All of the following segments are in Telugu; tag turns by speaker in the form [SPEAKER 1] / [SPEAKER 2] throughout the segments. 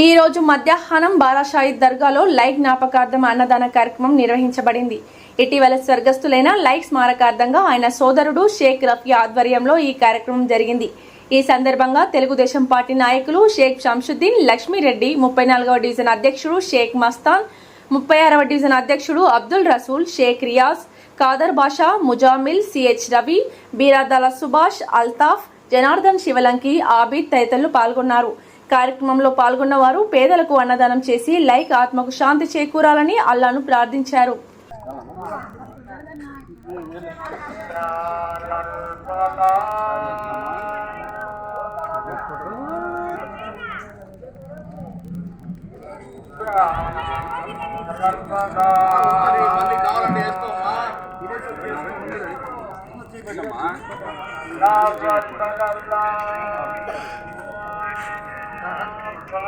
[SPEAKER 1] ఈ రోజు మధ్యాహ్నం బారాషాయి దర్గాలో లైక్ జ్ఞాపకార్థం అన్నదాన కార్యక్రమం నిర్వహించబడింది. ఇటీవల స్వర్గస్థులైన లైక్ స్మారకార్థంగా ఆయన సోదరుడు షేక్ రఫీ ఆధ్వర్యంలో ఈ కార్యక్రమం జరిగింది. ఈ సందర్భంగా తెలుగుదేశం పార్టీ నాయకులు షేక్ షంషుద్దీన్ లక్ష్మీరెడ్డి ముప్పై నాలుగవ డివిజన్ అధ్యక్షుడు షేక్ మస్తాన్ ముప్పై ఆరవ డివిజన్ అధ్యక్షుడు అబ్దుల్ రసూల్ షేక్ రియాజ్ కాదర్ బాషా ముజామిల్ సిహెచ్ రవి బీరాదాల సుభాష్ అల్తాఫ్ జనార్దన్ శివలంకి ఆబిద్ తదితరులు పాల్గొన్నారు. కార్యక్రమంలో పాల్గొన్న వారు పేదలకు అన్నదానం చేసి లైక్ ఆత్మకు శాంతి చేకూరాలని అల్లాను ప్రార్థించారు.
[SPEAKER 2] కావాలంటే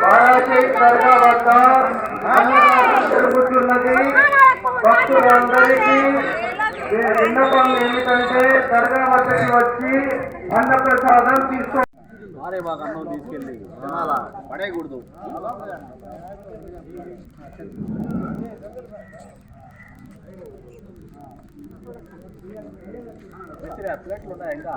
[SPEAKER 3] బాలాజీ దర్గా వద్ద అన్నదానం జరుగుతున్నది భక్తులందరికీ విన్నపం ఏమిటంటే దర్గా వద్దకి వచ్చి అన్నప్రసాదం తీసుకో
[SPEAKER 2] మారే బాగా అన్నం తీసుకెళ్ళి తినాలా పడేయకూడదు. ప్లేట్లు ఉన్నాయా ఇంకా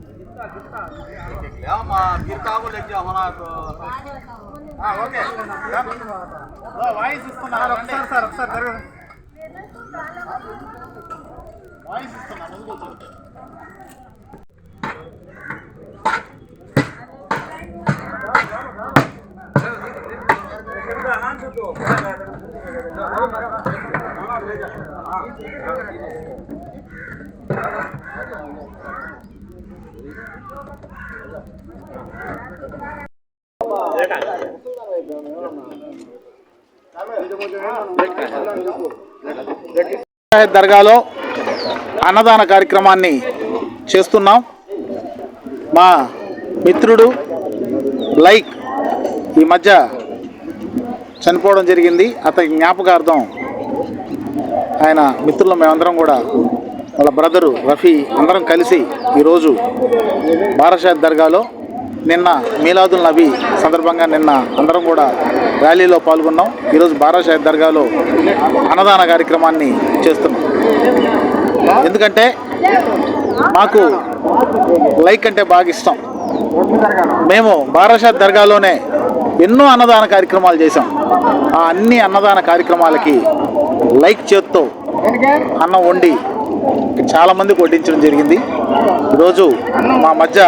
[SPEAKER 2] లేవమ్మా మీరు కాకు లెక్క మన ఓకే వాయిస్ ఇస్తున్నారు ఒకసారి సార్ ఒకసారి జరగండి వాయిస్ ఇస్తున్నారు ముందుకు వచ్చి.
[SPEAKER 4] దర్గాలో అన్నదాన కార్యక్రమాన్ని చేస్తున్నాం. మా మిత్రుడు లైక్ ఈ మధ్య చనిపోవడం జరిగింది. అతని జ్ఞాపకార్థం ఆయన మిత్రులు మేమందరం కూడా వాళ్ళ బ్రదరు రఫీ అందరం కలిసి ఈరోజు బారాషాద్ దర్గాలో నిన్న మీలాదుల్ నబీ సందర్భంగా నిన్న అందరం కూడా ర్యాలీలో పాల్గొన్నాం. ఈరోజు బారాషాద్ దర్గాలో అన్నదాన కార్యక్రమాన్ని చేస్తున్నాం. ఎందుకంటే మాకు లైక్ అంటే బాగా ఇష్టం. మేము బారాషాద్ దర్గాలోనే ఎన్నో అన్నదాన కార్యక్రమాలు చేశాం. ఆ అన్ని అన్నదాన కార్యక్రమాలకి లైక్ చేత్తో అన్నం వండి చాలా మందికి వడ్డించడం జరిగింది. ఈరోజు మా మధ్య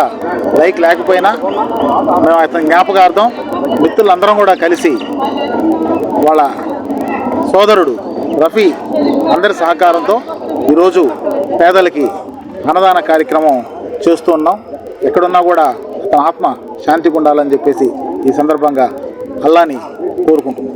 [SPEAKER 4] లైక్ లేకపోయినా మేము అతని జ్ఞాపకార్థం మిత్రులందరం కూడా కలిసి వాళ్ళ సోదరుడు రఫీ అందరి సహకారంతో ఈరోజు పేదలకి అన్నదాన కార్యక్రమం చేస్తూ ఉన్నాం. ఎక్కడున్నా కూడా అతని ఆత్మ శాంతిగా ఉండాలని చెప్పేసి ఈ సందర్భంగా అల్లాని కోరుకుంటున్నాం.